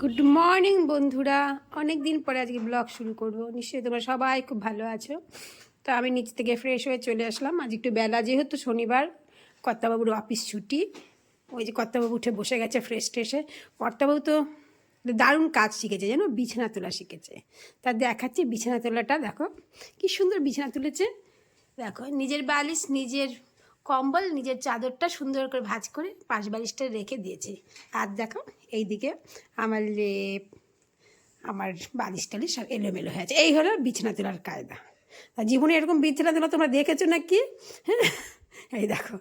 Good morning বন্ধুরা। অনেক দিন পরে আজকে ব্লগ শুরু করব। নিশ্চয়ই তোমরা সবাই খুব ভালো আছো। তো আমি নিচ থেকে ফ্রেশ হয়ে চলে আসলাম। আজ একটু বেলা, যেহেতু শনিবার, কর্তাবাবুর অফিস ছুটি। ওই যে কর্তাবাবু উঠে বসে গেছে ফ্রেশ ট্রেশে কর্তাবাবু তো দারুণ কাজ শিখেছে, জানো? বিছানা তোলা শিখেছে। তার দেখাচ্ছে বিছানা তোলাটা, দেখো। কি সুন্দর বিছানা তুলেছে। দেখো, নিজের বালিশ, নিজের কম্বল নিজের চাদরটা সুন্দর করে ভাঁজ করে পাশ বালিশটা রেখে দিয়েছে। আর দেখো, এইদিকে আমার লেপ, আমার বালিশ টালিশ সব এলোমেলো হয়ে আছে। এই হলো বিছানা তোলার কায়দা। তা জীবনে এরকম বিছানা তোলা তোমরা দেখেছ নাকি? হ্যাঁ এই দেখো,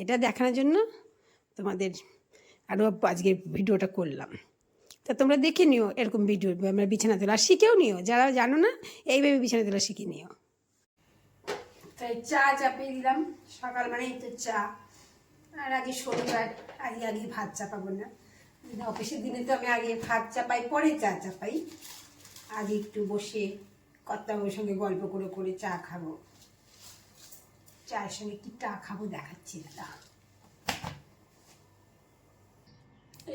এটা দেখানোর জন্য তোমাদের আরও আজকে ভিডিওটা করলাম। তা তোমরা দেখে নিও এরকম ভিডিও বিছানা তোলা শিখেও নিও। যারা জানো না, এইভাবে বিছানা তোলা শিখে নিও। তাই চা চাপিয়ে দিলাম। সকাল মানেই তো চা। আর আগে শনিবার আগে আগে ভাত চাপাবো না। অফিসের দিনে তো আমি আগে ভাত চাপাই, পরে চা চাপাই। আগে একটু বসে কর্তাবাবুর সঙ্গে গল্প করে করে চা খাব। চায়ের সঙ্গে কি চা খাব দেখাচ্ছি দাদা।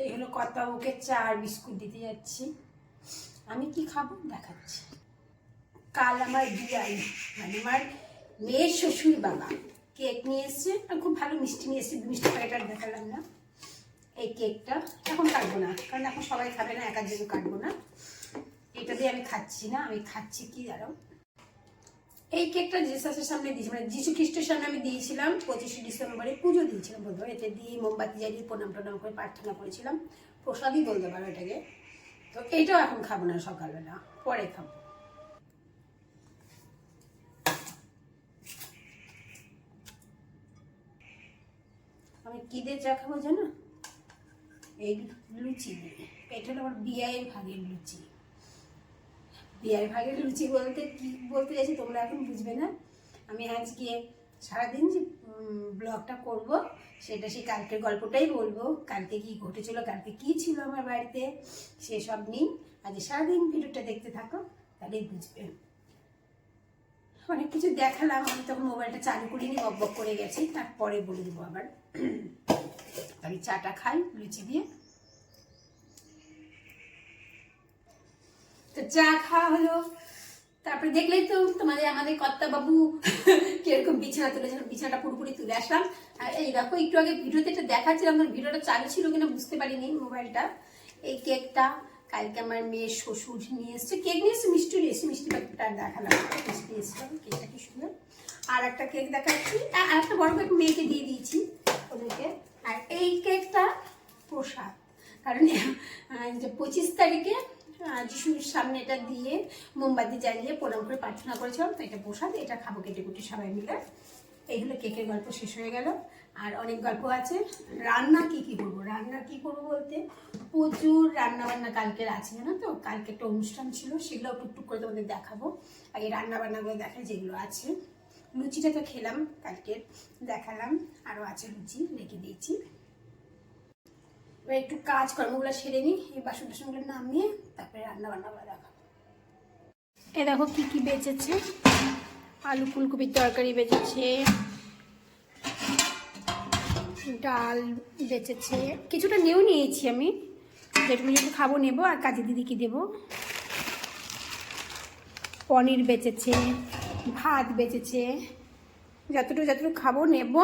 এই হলো কর্তাবাবুকে চা আর বিস্কুট দিতে যাচ্ছি। আমি কি খাব দেখাচ্ছি। কাল আমার বিয়াই মানে আমার মেয়ের শ্বশুর বাবা। কেক নিয়ে এসছে আর খুব ভালো মিষ্টি নিয়ে এসছে মিষ্টি প্যাকেট দেখালাম না। এই কেকটা এখন কাটবো না, কারণ এখন সবাই খাবে না একার জন্য কাটবো না। এটা দিয়ে আমি খাচ্ছি না, আমি খাচ্ছি কি দাঁড়াও এই কেকটা জেসাসের সামনে দিয়েছি মানে যিশু খ্রিস্টের সামনে আমি দিয়েছিলাম পঁচিশে ডিসেম্বরে, পুজো দিয়েছিলাম বলতে পারো। এটা দিয়ে মোমবাতি জ্বালিয়ে প্রণাম টনাম করে প্রার্থনা করেছিলাম। প্রসাদই বলতে পারো এটাকে। তো এইটাও এখন খাব না সকালবেলা, পরে খাব। আমি কী দিয়ে চা খাব জানো? এই লুচি। এটা হলো আমার বিয়ের ভাগের লুচি। বিয়ের ভাগের লুচি বলতে কি বলতে চাইছি তোমরা এখন বুঝবে না? আমি আজকে সারাদিন যে ব্লগটা করব, সেটা সেই কালকের গল্পটাই বলব। কালকে কি ঘটেছিল, কালকে কি ছিল আমার বাড়িতে, সেসব নিয়ে। আজ সারাদিন ভিডিওটা দেখতে থাকো, তাহলেই বুঝবে। অনেক কিছু দেখালাম, আমি তখন মোবাইলটা চালু করিনি, বক বক করে গেছি, তারপরে বলে দেবো আবার। আমি চাটা খাই, লুচি দিয়ে। তো চা খাওয়া হলো, তারপরে দেখলেই তো তোমাদের আমাদের কর্তা বাবু কীরকম বিছানা তুলেছিলাম বিছানাটা পুরোপুরি তুলে আসলাম। আর এই দেখো, একটু আগে ভিডিওতে এটা দেখাচ্ছিলাম ভিডিওটা চালু ছিল কিনা বুঝতে পারিনি মোবাইলটা। এই কেকটা কালকে আমার মেয়ের শ্বশুর নিয়ে এসছে। কেক নিয়ে এসছে, মিষ্টি নিয়ে এসছে, মিষ্টি প্যাকেটটা দেখালাম। মিষ্টি এসেছিলাম, কেকটা কি সুন্দর। আর একটা কেক দেখাচ্ছি। আর একটা বড় কেক মেয়েকে দিয়ে দিয়েছি ওদেরকে। আর এই কেকটা প্রসাদ। কারণ যে পঁচিশ তারিখে যিশুর সামনে এটা দিয়ে মোমবাতি জ্বালিয়ে প্রণাম করে প্রার্থনা করেছিলাম, তো এটা প্রসাদ, এটা খাব কেটে কুটে সবাই মিলে। এই হলো কেকের গল্প শেষ হয়ে গেল। আর অনেক গল্প আছে। রান্না কি কি করব? রান্না কি করব বলতে? প্রচুর রান্না বান্না কালকের আছে, জানো তো? কালকে একটা অনুষ্ঠান ছিল, সেগুলো টুকটুক করে তোমাদের দেখাবো। আর এই রান্না বান্নাগুলো দেখাই যেগুলো আছে, লুচিটা তো খেলাম কালকে, দেখালাম। আরও আছে লুচি, রেখে দিয়েছি। এবার একটু কাজ কর্মগুলো সেরে নিই, এই বাসন টাসনগুলো নামিয়ে তারপরে রান্না বান্নাগুলো দেখাবো। এ দেখো কি কি বেঁচেছে। আলু ফুলকপির তরকারি বেঁচেছে। ডাল বেঁচেছে। কিছুটা নিয়েও নিয়েছি আমি। যেটুকু যেটুকু খাব নেব, আর কাজে দিদিকে দেবো। পনির বেঁচেছে, ভাত বেঁচেছে। যতটুকু যতটুকু খাব নেব,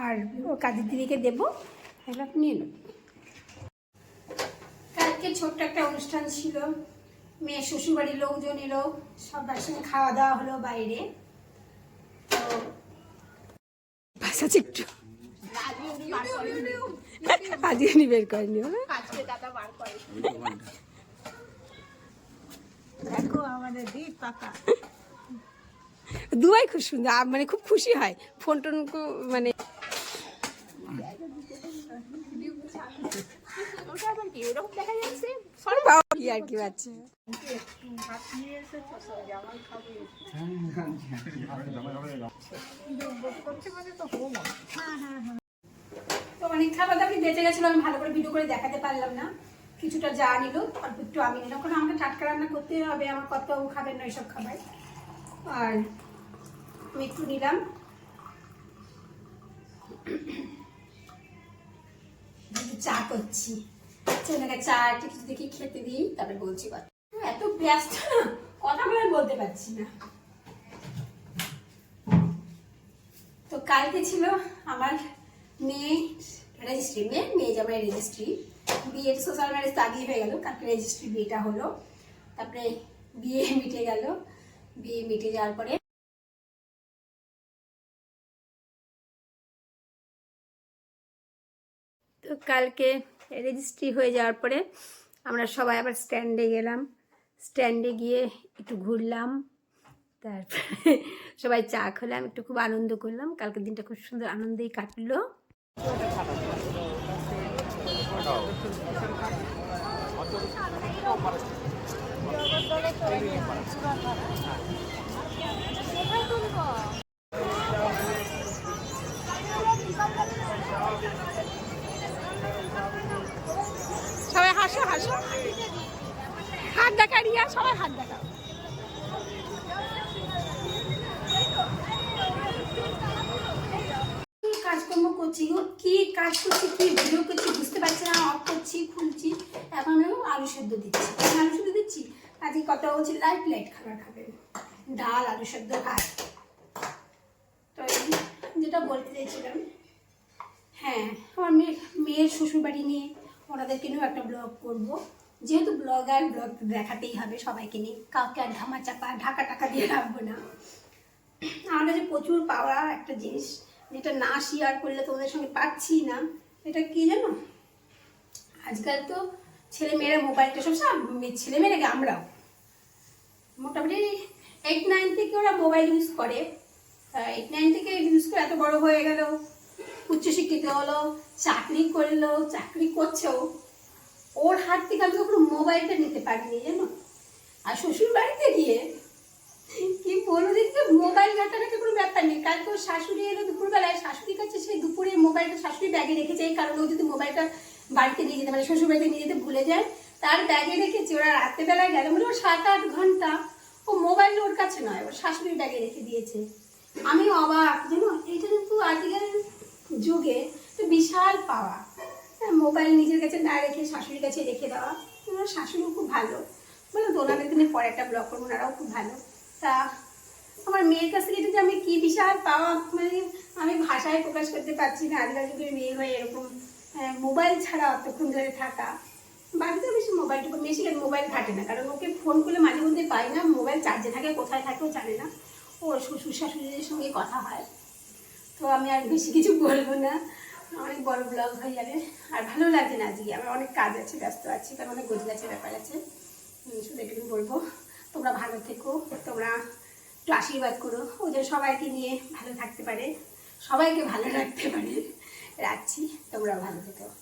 আর ও কাজের দিদিকে দেবো। এগুলো নিয়ে নেব কালকে ছোট্ট একটা অনুষ্ঠান ছিল। মেয়ে শ্বশুরবাড়ির লোকজন এলো সবার সঙ্গে খাওয়া দাওয়া হলো বাইরে। তো একটু। আজকে নি বের করেনি দেখো আমাদের দিক পাকা। দুবাই খুব সুন্দর মানে খুব খুশি হয়। ফোন টোন মানে ওটা আবার কি? ওরকম দেখা আর কি বাচ্চা। মানে তো হোম হ্যাঁ হ্যাঁ হ্যাঁ তো অনেক খাবার দাবি বেঁচে গেছিল আমি ভালো করে ভিডিও করে দেখাতে পারলাম না। কিছুটা যা নিল অল্প একটু আমি নিলাম। কারণ আমাকে টাটকা রান্না করতে হবে আমার কত খাবেন না এইসব খাবার। আর আমি একটু নিলাম। চা করছি। ছেলেকে চা একটু কিছু দেখি, খেতে দিই, তারপরে বলছি কথা। এত ব্যস্ত না কথা বলে বলতে পারছি না। তো কালকে ছিল আমার মেয়ে রেজিস্ট্রি মেয়ে মেয়ে জামাই রেজিস্ট্রি বিয়ের সোশ্যাল ম্যারেজ তো হয়ে গেল, কালকে রেজিস্ট্রি বিয়েটা হলো। তারপরে বিয়ে মিটে গেল, বিয়ে মিটে যাওয়ার পরে তো কালকে রেজিস্ট্রি হয়ে যাওয়ার পরে আমরা সবাই আবার স্ট্যান্ডে গেলাম। স্ট্যান্ডে গিয়ে একটু ঘুরলাম, তারপরে সবাই চা খেলাম, একটু খুব আনন্দ করলাম। কালকের দিনটা খুব সুন্দর আনন্দেই কাটলো। সবাই হাত দেখা রিয়া, সবাই হাত দেখা কাজকর্ম করছি কি কাজ করছি, কি ভিডিও করছি বুঝতে পারছি না অফ করছি, খুলছি। এখন আমি আলু সেদ্ধ দিচ্ছি। আলু সেদ্ধ দিচ্ছি? আজকে কথা বলছি লাইট লাইট খাবার খাবেন ডাল, আলু সেদ্ধ, ভাত। তো যেটা বলতে চাইছিলাম হ্যাঁ আমার মেয়ে মেয়ের শ্বশুরবাড়ি নিয়ে ওনাদেরকে নিয়েও একটা ব্লগ করব। যেহেতু ব্লগার ব্লগ দেখাতেই হবে সবাইকে নিয়ে। কাউকে আর ধামা চাপা ঢাকা টাকা দিয়ে রাখব না। আমার যে প্রচুর পাওয়া একটা জিনিস, যেটা না শেয়ার করলে তোমাদের সঙ্গে পাচ্ছি না। এটা কি জানো? আজকাল তো ছেলে মেয়েরা মোবাইলটা সব সব ছেলে মেয়েরাকে আমরাও? মোটামুটি এইট নাইন থেকে ওরা মোবাইল ইউজ করে। এইট নাইন থেকে ইউজ করে এত বড় হয়ে গেল। উচ্চশিক্ষিত হলো, চাকরি করল, চাকরি করছেও, ওর হাত থেকে আমি কখনো মোবাইলটা নিতে পারিনি, জানো? আর শ্বশুর বাড়িতে গিয়ে কি বলব দেখতে মোবাইল ঘাটাঘাটি কোনো ব্যাপার নেই। কালকে ওর শাশুড়ি এলো, দুপুরবেলায় শাশুড়ির কাছে সেই দুপুরে মোবাইলটা শাশুড়ি ব্যাগে রেখেছে এই কারণে ও যদি মোবাইলটা বাড়িতে নিয়ে যেতে মানে শ্বশুর বাড়িতে নিয়ে যেতে ভুলে যায়, তার ব্যাগে রেখেছে। ওরা রাত্রেবেলায় গেল মানে ও সাত আট ঘণ্টা ও মোবাইল ওর কাছে নয়, ওর শাশুড়ির ব্যাগে রেখে দিয়েছে। আমি অবাক, জানো? এইটা কিন্তু আজকের যুগে তো বিশাল পাওয়া। হ্যাঁ, মোবাইল নিজের কাছে না রেখে শাশুড়ির কাছে রেখে দেওয়া ওনার শাশুড়িও খুব ভালো। বলো তো ওনাদের দিনের পরে একটা ব্লগ করব ওনারাও খুব ভালো। তা আমার মেয়ের কাছ থেকে এটা যে আমি কী বিশাল পাওয়া মানে আমি ভাষায় প্রকাশ করতে পারছি না আজকাল যুগের মেয়ে হয়ে এরকম হ্যাঁ, মোবাইল ছাড়া অতক্ষণ ধরে থাকা। বাড়িতে বেশি মোবাইলটুকু বেশি মোবাইল ঘাটে না কারণ ওকে ফোন করলে মাঝে মধ্যে পাই না মোবাইল চার্জে থাকে কোথায় থাকে ও জানে না। ওর শ্বশুর শাশুড়িদের সঙ্গে কথা হয়। তো আমি আর বেশি কিছু বলব না। অনেক বড় ব্লগ হয়ে যাবে। আর ভালো লাগছে না আজকে। আমার অনেক কাজ আছে, ব্যস্ত আছি, কারণ অনেক গোছ গাছের ব্যাপার আছে। শুধু এটুকু বলব। তোমরা ভালো থেকো, তোমরা একটু আশীর্বাদ করো। ও যেন সবাইকে নিয়ে ভালো থাকতে পারে। সবাইকে ভালো রাখতে পারে। রাখছি। তোমরা ভালো থেকো।